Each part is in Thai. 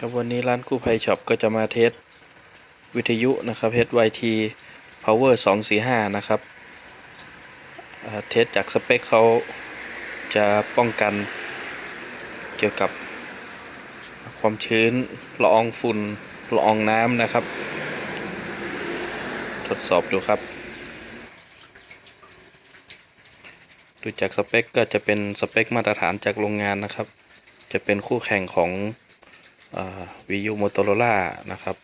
ครับวันนี้ร้านกู้ภัยช็อปก็จะมาเทสวิทยุนะครับ HYT Power 245 นะครับเทสจากสเปคเขาจะป้องกันเกี่ยวกับความชื้นละอองฝุ่นละอองน้ำนะครับ ทดสอบดูครับ ดูจากสเปคก็จะเป็นสเปคมาตรฐานจากโรงงานนะครับ จะเป็นคู่แข่งของ วิยูโมโตโรล่านะครับ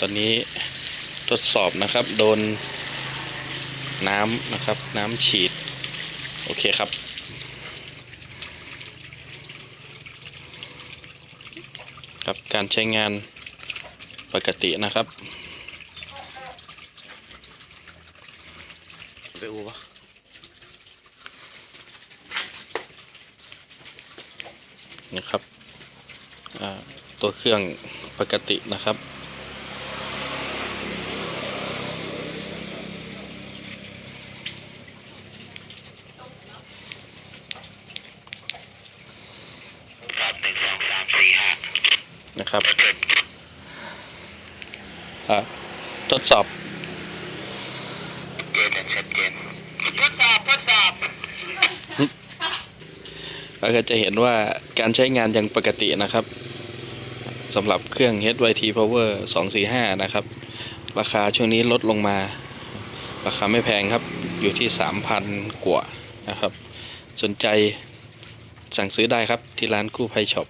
ตอนนี้ทดสอบนะครับโดนน้ำนะครับ น้ำฉีด โอเคครับกับการใช้งานปกตินะครับไปอูปะ นะครับอ่าตัวเครื่องปกตินะครับครับหนึ่งสองสามสี่ห้านะครับอ่าทดสอบเจนชัดเจนทดสอบทดสอบ เราก็จะเห็นว่าการใช้งานยังปกตินะครับสำหรับเครื่อง HYT Power 245 นะครับ ราคาช่วงนี้ลดลงมา ราคาไม่แพงครับอยู่ที่ 3,000 กว่านะครับ สนใจสั่งซื้อได้ครับที่ร้านกู้ภัยช็อป